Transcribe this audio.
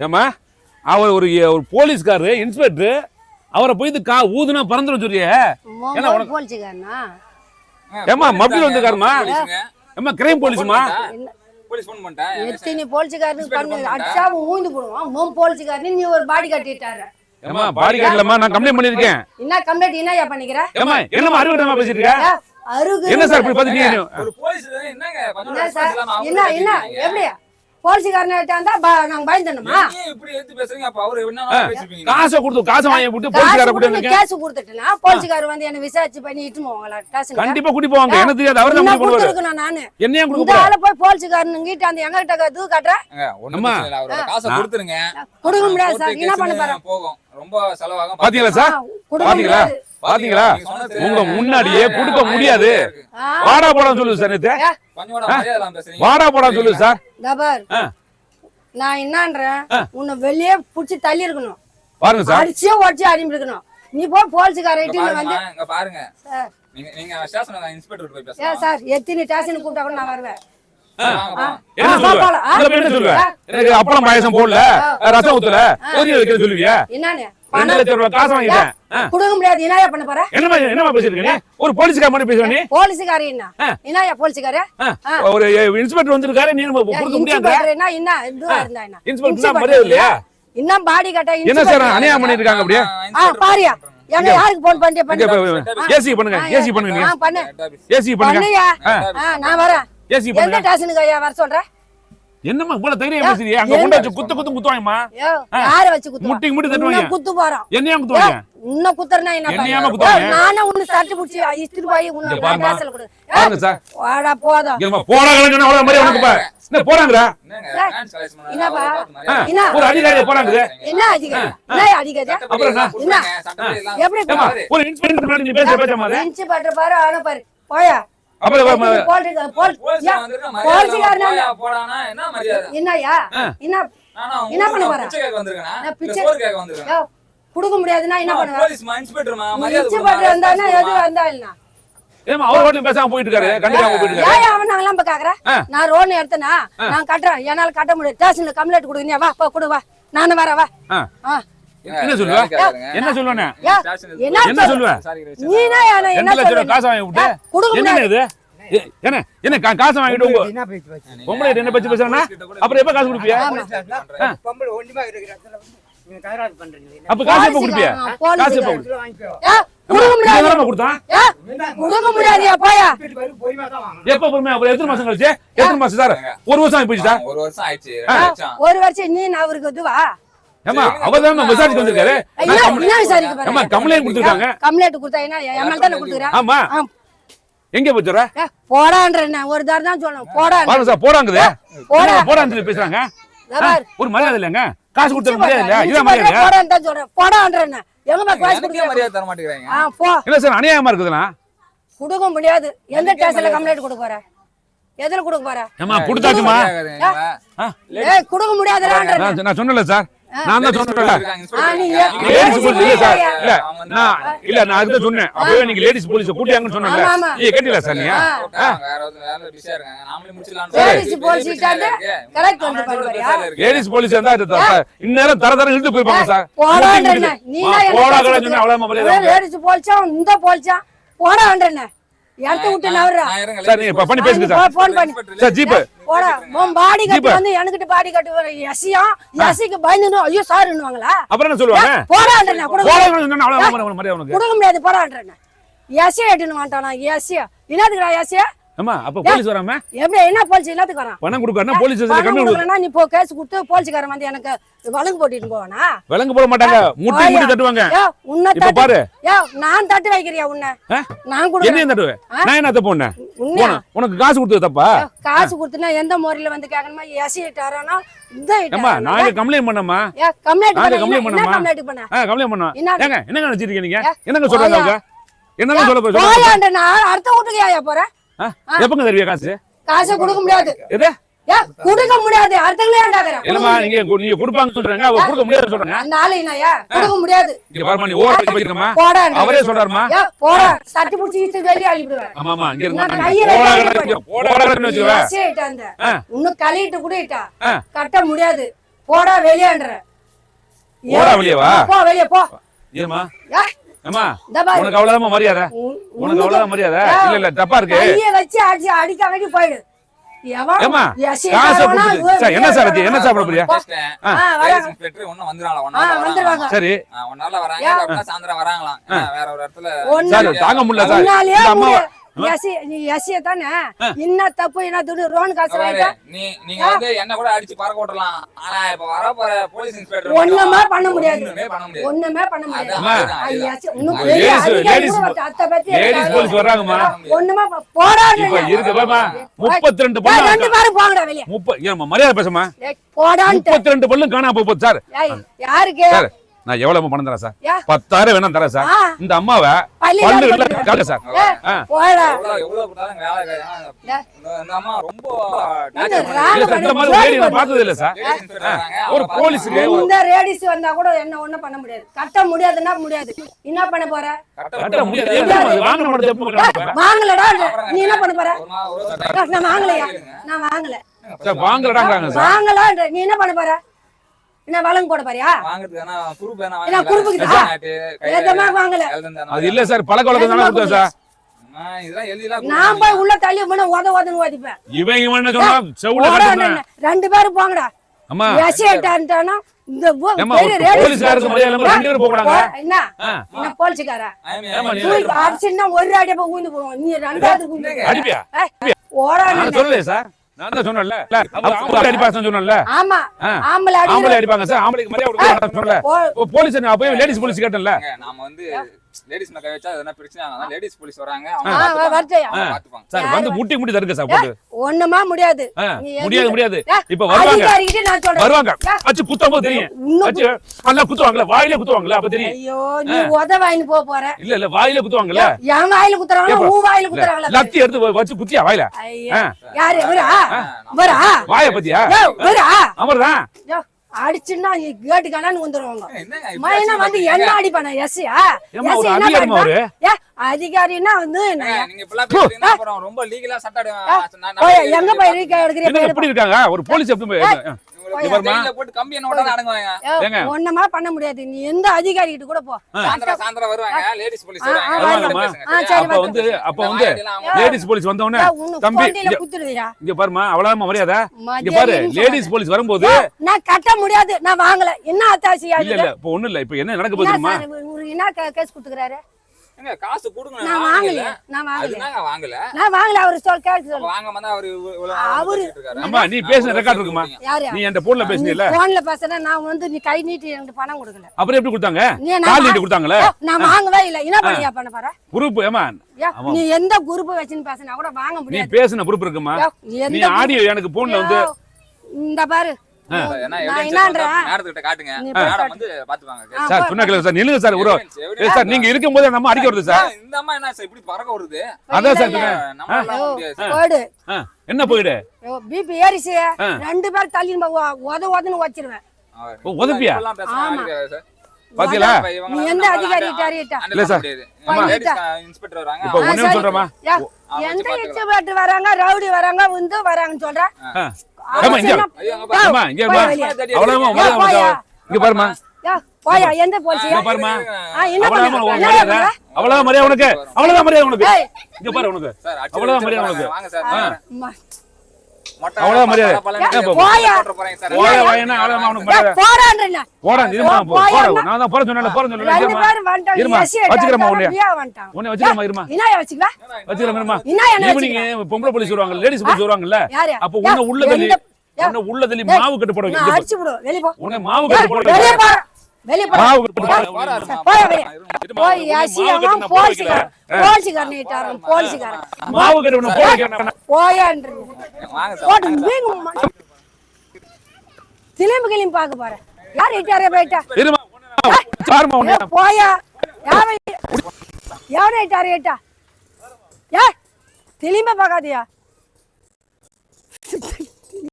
ஏமா அவர் ஒரு ஒரு போலீஸ்காரரு இன்ஸ்பெக்டர் அவரை போய் கா ஊதுனா பறந்துடும் சொல்லியே ஏன்னா மப்பிள் வந்திருக்காரும்மா. போலீஸுங்க. ஏமா கிரைம் போலீஸ்மா போலீஸ் ஃபோன் பண்ணிட்டேன் எத்தனை Inspector பண்ணு அடிச்சா ஊந்து போடுவான். மோம் போலிச்சுக்காரனு நீ ஒரு பாடி கட்டிட்டாரு ஏமா பாடி கார்டுலம்மா நான் கம்ப்ளைண்ட் பண்ணிருக்கேன். என்ன கம்ப்ளைண்ட் என்னய்யா பண்ணிக்கிற? ஏமா என்னமா அறிவுட்டமா பேசிட்டு இருக்க? அருகு என்ன சார் இப்படி பாத்துட்டீங்க ஒரு போலீஸ் என்னங்க என்ன என்ன எப்படி போலீஸ்காரன் இருந்தா ப- நாங்க பயந்துடணுமா? ஏன் இப்படி எடுத்து பேசுறீங்க? அப்ப அவரு என்ன காசை கொடுத்து காசை வாங்கி விட்டு காசு போலீஸ்கார கொடுத்து கூட்டி கேஸ் கொடுத்துட்டுனா போலீஸ்காரர் வந்து என்ன விசாரிச்சு பண்ணி இட்டுன்னு போவாங்களா? காசு கண்டிப்பா கூட்டி போவாங்க. எனக்கு தெரியாது. அவர் தான் கூட்டி போடுவாரு கொடுத்துருக்கணும் நானு. என்னையும் கொடுக்க இந்த போறாரு. ஆளை போய் போலீஸ்காரன் கிட்ட அந்த எங்க கிட்ட தூ காட்டுற? ஒண்ணும் அம்மா. பிரச்சனை இல்ல. அவரோட காசை ஆ. கொடுத்துருங்க. கொடுக்க முடியாது போட்டு சார். என்ன பண்ண போகும். ரொம்ப செலவாகும். பாத்தீங்களா சார்? கொடுக்க பாத்தீங்களா? முடியாது. பாத்தீங்களா? உங்களை முன்னாடியே கொடுக்க முடியாது. வாடா போடா சொல்லுது சார் நேத்து. வாடா போடா சொல்லுது சார். நான் என்னன்றேன். உன்னை வெளியே புடிச்சு தள்ளி இருக்கணும் பாருங்க சார். அடிச்சே உடச்சு அனுப்பி இருக்கணும் நீ போய் இட்டுன்னு வந்து பாருங்க. சார் நீங்க நீங்க ஸ்டேஷன் இன்ஸ்பெக்டர் போய் ஏன் பேசுங்க சார் எத்தனை ஸ்டேஷன் கூப்பிட்டா கூட நான் வருவேன். என்ன என்ன அப்பளம் பாயசம் போடல. ரசம் ஊத்தல. சொல்லுவியா? லட்சம் ரூபாய் காசு வாங்கிட்டேன். கொடுக்க முடியாது. என்னயா பண்ண போற? என்னமா என்னமா பேசிருக்க நீ? ஒரு போலீஸ்கார மாதிரி பேசுற நீ? போலீஸுக்காரி என்ன? போலீஸுக்காரு ஆ. ஒரு இன்ஸ்பெக்டர் வந்திருக்காரு நீ கொடுக்க முடியாது? என்ன என்ன இதுவா இருந்தா என்ன? இன்ஸ்பெக்டர் தான் மரியாதை இல்லையா? இன்னும் பாடி கட்ட என்ன சார் அநியாயம் பண்ணிட்டு இருக்காங்க அப்படியே? ஆ பாரியா. எங்க யாருக்கு போன் பண்ணிட்டு இங்க பண்ணு ஏசி பண்ணுங்க ஏசி பண்ணுங்க பண்ணு. ஏசி பண்ணுங்க. நான் வரேன். ஏசி எந்த பண்ணுங்க ஸ்டேஷனுக்கு ஐயா வர சொல்ற? என்னம்மா இவ்வளவு தைரியம் பேசுறீங்க அங்க கொண்டு வச்சு குத்து குத்து குத்துவாங்கம்மா யார வச்சு குத்து முட்டிக்கு முட்டி தட்டுவாங்க. குத்து போறோம். என்னையா குத்துவாங்க? இன்னும் குத்துறனா என்ன? ஏய், நானே உன்னை சட்டை பிடிச்சி இஸ்திரி போய் உன்னை இங்க. கேஸ்ல கொடு. பாருங்க சார். வாடா போதும் இங்கம்மா போடா கலங்கன அவ்வளவு மாதிரி உனக்கு பா என்ன போறாங்கடா என்னப்பா? என்ன? ஒரு அதிகாரி போறாங்க என்ன அதிகாரி? என்ன அதிகாரி? அப்புறம் எல்லாம் எப்படி பாரு. ஒரு இன்ஸ்பெக்டர் முன்னாடி நீ பேச பேச மாதிரி பட்டு பாரு ஆன பாரு. போயா. அப்புறம் வா- போலீஸ் போல் போலீஸ் யா, வந்திருக்கா, மரியாதை போலீஸ்காரன் இல்லாம என்ன? என்ன என்ன? என்ன பண்ண ஊருக்கு போற? பிச்சை கேட்க வந்திருக்கேனா? நான் இல்ல பிச்சை- சோறு கேட்க வந்திருக்கேனா? கொடுக்க முடியாதுன்னா என்ன அம்மா, பண்ணுவ? போலீஸ்மா, இன்ஸ்பெக்டர்மா, மரியாதை இன்ச்சு கொடுமா, பட்டு இருந்தானா ரெஸ்பான்ஸ் எது. வந்தா இல்லைனா ஏமா அவர் வாட்டிலும் பேசாம போயிட்டு இருக்காரு கண்டிப்பா போயிட்டு இருக்காரு ஏன் அவன் கேக்குற ஆ. நான் ரோன் எடுத்தனா நான் கட்டுறேன். என்னால கட்ட முடியாது. ஸ்டேஷன்ல கம்ப்ளைண்ட் கொடுங்க வா போ கொடு வா. நானும் வரேன் வா. என்ன சொல்லுவ. என்ன சொல்லுவனே? என்ன என்ன சொல்ல- சொல்லுவ என்ன சொல்ற காசு வாங்கி விட்டு? கொடுக்க என்ன முடியாது. இது? ஏ, என்ன காசு வாங்கிட்டு உங்க என்ன பொம்பளை பத்தி பேசுறா அப்புறம் எப்ப காசு கொடுப்பியா? பொம்பளை அப்ப காசு எப்ப கொடுப்பியா. காசு எப்ப கொடுத்தான் பொறுமையா? எத்தனை மாசம் கழிச்சு? எத்தனை மாசம் சார்? ஒரு வருஷம் ஆகி போச்சு சார் ஒரு வருஷம் ஆயிடுச்சு ரெண்டு வருஷம் ஒரு வருஷம் நீ நான் அவருக்கு இதுவா ஏமா அவர் தான் விசாரிச்சு வந்திருக்காரு? ஏமா கம்ப்ளைண்ட் கொடுத்துருக்காங்க. கம்ப்ளைண்ட் கொடுத்தா என்ன? தானே கொடுத்துக்கிறேன் ஆமா. எங்க போச்சுற போடான்ற என்ன? ஒரு தடவை தான் சொல்லணும். போடா சார் போறாங்குது போடா. போறான்னு சொல்லி பேசுறாங்க. ஒரு மரியாதை இல்லைங்க. காசு கொடுத்தது மரியாதை இல்லையா? இன்ச்சு இதான் மரியாதை போடான்னு தான் சொல்றேன். எங்கம்மா காசு கொடுக்குற மரியாதை தர மாட்டேங்கிறாங்க. ஆ போ. இல்ல சார் அநியாயமா இருக்குதுண்ணா. கொடுக்க முடியாது. எந்த ஸ்டேஷன்ல கம்ப்ளைண்ட் கொடுக்க போற? எதுல கொடுக்க போற? ஏமா கொடுத்தாச்சுமா? ஏய் கொடுக்க முடியாதுடான்ற நான் நான் சொன்னல சார். நான் தான் நீ போலீஸ் சார். இல்ல நான் அதுதான் சொன்னேன். அப்பவே நீங்க லேடிஸ் போலீஸ் கூட்டியாங்கன்னு. நீங்க கேட்டீங்களா சார் நீங்க லேடிஸ் போலீஸ் கிட்ட கரெக்ட் வந்து பண்ணுவாரியா லேடிஸ் போலீஸ் இருந்தா இது த- இந்நேரம் தர தர இழுத்து போயிருப்பாங்க சார். நீ போடா கடை அவ்வளவு லேடிஸ் போலிச்சா இந்த போலிச்சா? போடான்ற என்ன இடத்த விட்டு நவர்றா. சார் நீங்க இப்ப பண்ணி பேசுங்க சார். போன் பண்ணி. சார் ஜீப் போடா உன் பாடி கட்டு. வந்து எனக்கிட்ட பாடி கட்டு எசியா எசிக்கு பயந்து ஐயோ அப்புறம் என்ன சொல்லுவாங்க? போடான்ற கடை சொன்னா அவ்வளவு மரியாதை உனக்கு. கொடுக்க முடியாது போடான்ற என்ன எசியா எட்டுன்னு வாண்டானா எசியா என்னதுக்குடா எசியா ஆமா அப்ப போலீஸ் வராம? எப்படி என்ன போலீஸ்? என்னத்துக்கு வரான்? பணம் கொடுக்கறனா போலீஸ் கம்மி கொடுக்கலன்னா நீ போ கேஸ் கொடுத்து போலீஸ்காரன் வந்து எனக்கு வழக்கு போட்டிட்டு போவானா? விலங்கு போட மாட்டாங்க. முட்டி. முட்டி தட்டுவாங்க. உன்னை தட்டு- பாரு. யோ, நான் தட்டு வைக்கிறியா உன்னை? ஆ? நான் கொடுக்குறேன். என்னையும் தட்டுவேன் நான் என்ன தப்பு? போன- உனக்கு காசு கொடுத்தது தப்பா? காசு கொடுத்துனா எந்த முறையில வந்து கேட்கணுமா? எசி இட்டாரானா? இந்த ஏம்மா இட்டாரானா? நான் இங்க கம்ப்ளைண்ட் பண்ணமா கம்ப்ளைண்ட் பண்ண, கம்ப்ளைண்ட் என்ன பண்ணமா கம்ப்ளைண்ட் பண்ண? கம்ப்ளைண்ட் என்ன? ஏங்க என்னங்க நீங்க? ஏ, என்னங்க சொல்றாங்க என்னங்க சொல்ல சொல்லுங்க போயாண்ட நான் அடுத்த வீட்டுக்கு ஏயா போறேன்? எப்பங்க தருவியா காசு? காசை கொடுக்க முடியாது. எது? கொடுக்க முடியாது. நீங்க நீங்க கொடுப்பாங்க சொல்றாங்க அவர் கொடுக்க முடியாது சொல்றாங்க. அந்த ஆளு என்னய்யா கொடுக்க முடியாது. இங்க பாருமா நீ ஓர வைக்கிறமா போடா அவரே சொல்றாருமா ஏ, போடா. சட்டி பிடிச்சி இழுத்து வெளியே அனுப்பிடுவேன். ஆமா ஆமா இங்க இருங்க நான் கையில போடா கையில கடை. இன்னும் கழிட்டு இட்டா. கட்ட முடியாது. போடா வெளியேன்ற போடா. போ வெளியே போ. ஏமா ஏமா இந்த பாரு. உனக்கு அவ்வளவுதான் மரியாதை உன்- உனக்கு அவ்வளவுதான் மரியாதை இல்ல இல்ல தப்பா இருக்கு கையை வச்சு அடிச்சு அடிக்க வேண்டி போயிடு ஏமா காசை சார் என்ன சார் என்ன சாப்பிட போறியா. சரி வராங்க. சாயந்தரம் வராங்களாம். வேற ஒரு இடத்துல சார் தாங்க முடியல சார். எசி நீ எசிய தானே? என்ன தப்பு என்ன துணி ரோன் காசு நீ நீங்க வந்து என்ன கூட அடிச்சு பறக்க விட்டுறலாம். ஆனா இப்ப வர போற போலீஸ் இன்ஸ்பெக்டர் ஒண்ணுமே பண்ண முடியாது. ஒண்ணுமே பண்ண முடியாது. ஒண்ணுமே பண்ண பெரிய அத்தை பத்தி லேடிஸ் போலீஸ் வர்றாங்கம்மா. ஒண்ணுமே ப- போடான்னு இப்ப இருக்கு பாமா ஏய், முப்பத்தி ரெண்டு பேரும் போங்கடா வெளியே. முப்ப ஏமா மரியாதை பேசுமா முப்பத்தி ரெண்டு பல்லும் காணாம போகுது சார். யாருக்கு? நான் எவ்வளவு பணம் தரேன் சார். பத்தாயிரம் வேணா தரேன் சார். இந்த அம்மாவை பல்லு காட்டு இல்ல காட்டு சார். இந்த- சார் பார்த்தது இல்ல ஒரு போலீஸுக்கு பார்த்து இந்த ரேடிஸ் வந்தா கூட என்ன ஒண்ணும் பண்ண முடியாது. கட்ட முடியாதுன்னா முடியாது. என்ன பண்ண போற? கட்ட முடியாது? வாங்கலடா. நீ என்ன பண்ண போற? நான் வாங்கலையா? நான் வாங்கல. சார் வாங்கலடாங்கிறாங்க சார். வாங்கலான்ற. நீ என்ன பண்ண போற? என்ன வழங்க போட எழுதுனது அது இல்ல சார் பழக்க வழக்கம் தானே கொடுத்தேன் சார். அம்மா, இதெல்லாம் எழுதிலாம் நான் போய் உள்ள தள்ளி முன்ன உத உதன்னு ஓதிப்பேன். என்ன சொன்னா செவுல ரெண்டு பேரும் போங்கடா. அம்மா. இந்த பெரிய போலீஸ்காருக்கு மரியாதை ரெண்டு பேரும் என்ன. என்ன போலீஸ்காரா? அடிச்சுன்னா ஒரு அடியா போய் ஊந்து போவோம் நீ ரெண்டாவது ஊந்து அடிப்பியா? ஓடா சொல்லலையே சார். நான் தான் சொன்னேன்ல. ஆம்பளை அடிப்பாங்க சொன்னேன்ல. ஆமா. ஆம்பளை அடிப்பாங்க சார். ஆம்பளைக்கு மரியாதை கொடுக்க சொன்னல போ- போலீஸ் நான் போய் லேடிஸ் போலீஸ் கேட்டேன்ல. நாம வந்து லேடிஸ் மேல கை வச்சா எதனா பிரச்சனை? ஆகும் லேடிஸ் போலீஸ் வராங்க. ஆ, அவங்க வா- பாத்துப்பாங்க. வரட்டையா அவங்க பாத்துப்பாங்க சார் வந்து முட்டி முட்டி தருங்க சார் போட்டு. ஒண்ணுமா முடியாது. முடியாது முடியாது. ஏ, இப்ப வருவாங்க. அதிகாரிகிட்ட நான் சொல்றேன். வருவாங்க. ஏ, வச்சு குத்தும் போது தெரியும். இன்னும் வச்சு நல்லா குத்துவாங்கல்ல வாயிலே குத்துவாங்கல்ல அப்ப தெரியும். ஐயோ நீ உத போற. இல்ல இல்ல வாயிலே குத்துவாங்கல்ல. என் வாயில வாயில இல்ல, குத்துறாங்களா லத்தி எடுத்து வச்சு குத்தியா வாயில. யாரு இவரா? இவரா? வாய பத்தியா? யோ, இவரா? அவர்தான் யோ, அடிச்சுன்னா கேட்டு வந்துருவாங்க. மைனா வந்து? என்ன அடிப்பானா எஸ்யா அதிகாரிமா அவரு? அதிகாரின்னா வந்து எங்க போய் இருக்க? எடுக்கிற என்ன எப்படி இருக்காங்க? ஒரு போலீஸ் எப்படி போய் இவர்மா? போட்டு கம்பி என்ன உடனே அடங்குவாங்க. ஏங்க? ஒண்ணுமா பண்ண முடியாது. நீ எந்த அதிகாரி கிட்ட கூட போ. சாயந்தரம் சாயந்தரம் வருவாங்க. லேடிஸ் போலீஸ் அப்ப வந்து அப்ப வந்து லேடிஸ் போலீஸ் வந்த உடனே தம்பி இங்க- பாருமா அவ்வளவுதான் மரியாதை. இங்க பாரு. லேடிஸ் போலீஸ் வரும்போது நான் கட்ட முடியாது. நான் வாங்கல. என்ன அத்தாசியா இல்ல இல்ல இப்ப ஒண்ணும் இல்ல இப்ப என்ன நடக்க போகுது என்ன கேஸ் குடுத்துக்கிறாரு? காசு கொடுங்க நான் வாங்கல. நான் வாங்கல. வாங்கல. நான் வாங்கல அவரு சொல் கேட்க சொல்லு வாங்க வந்தா அவரு இவ்வளவு- இவ்வளவு அவரு- பேசிட்டு இருக்காரு. அம்மா நீ பேசின ரெக்கார்ட் இருக்குமா? யாரு? நீ என் போன்ல பேசினீல போன்ல பேசுறேன் நான் வந்து நீ கை நீட்டி எனக்கு பணம் கொடுக்கல. அப்புறம் எப்படி கொடுத்தாங்க? நீ நான் கால் நீட்டு கொடுத்தாங்களே? ஏ, நான் வாங்கவே இல்ல. என்ன பண்ணியா பண்ண போற? குரூப் ஏமா நீ எந்த குரூப் வச்சுன்னு பேசினா கூட வாங்க நீ முடியாது. பேசின குரூப் இருக்குமா? நீ எந்த ஆடியோ எனக்கு போன்ல வந்து இந்த பாரு. ஏன்னா நான் evidence என்னன்றேன் இருந்தா மேடத்துக்கிட்ட காட்டுங்க. நீ மேடம் வந்து பாத்துப்பாங்க ஆ, சார் ஒரு நீங்க இருக்கும்போது நம்ம அடிக்க வருது சார். ஏன் இந்த அம்மா என்ன சார் இப்படி பறக்க வருது? அதான் என்ன போயிடு? பிபி ஏறிச்சு. ரெண்டு பேர் தள்ளி உத உதன்னு வச்சிருவேன் உதப்பியா? பாத்தீங்களா? நீ எந்த அதிகாரி இல்ல சார். inspector வராங்க. இப்ப ஒண்ணே சொல்றேமா எந்த எக்ஸ்பர்ட் வராங்க? ரவுடி வராங்க? வந்து வராங்கன்னு சொல்ற ஆ. ஏம்மா, இங்க. அம்மா, இங்க வா. போயா. உனக்கு. இங்க பாருமா யா, போயா எந்த போலீஸ் இங்க பாருமா என்ன? உனக்கு என்ன மரியாதை உனக்கு அவ்வளவுதான் மரியாதை உனக்கு. இங்க பாரு உனக்கு வச்சுட்டு மரியாதை. உனக்கு வாங்க சார், பல- மரியாதை. பல- ஏன் பல- இப்ப- போயா. போட்டுற போறீங்க சார். போயா, வாங்க. வாயனா, அவ்வளவுதான் உனக்கு யா, மரியாதை. போடான்றேன்னா. போடா இருமா போ போயா, போடா அம்மா. நான் தான் போற சொன்னேன்ல போற ரெண்டு சொன்னேன்ல பேரும் வந்துட்டாங்க. இருமா எஸ்சி வச்சுக்கிறமா எடுத்தாங்க, உன்னைய பிரியா வந்துட்டாங்க. உன்னை வச்சுக்கிறமா இருமா என்ன வச்சுக்கவா? வச்சுக்கிறமா இருமா என்ன என்ன ஈவினிங் பொம்பளை போலீஸ் வருவாங்க லேடிஸ் போலீஸ் வருவாங்கல்ல யாரு? அப்ப உன்ன யா, உள்ள தள்ளி எந்த- யா. உன்ன உள்ள தள்ளி ஏய், மாவு கட்டு போட வைக்க. உன்னை மாவு கட்டு போட வெளிய. வெளிய. மாவு கட்டு போட. போய் வெளிய. போய். போலீஸ்காரன். போலீஸ்காரனை போலீஸ்காரன். மாவு போட. போட்டு சிலிம்பு கிளிம்பு பார்க்க போறேன். யார் இட்டாரே போயிட்டா? போயா. எவனை இட்டாரு ஏட்டா ஏ திரும்ப பார்க்காதியா?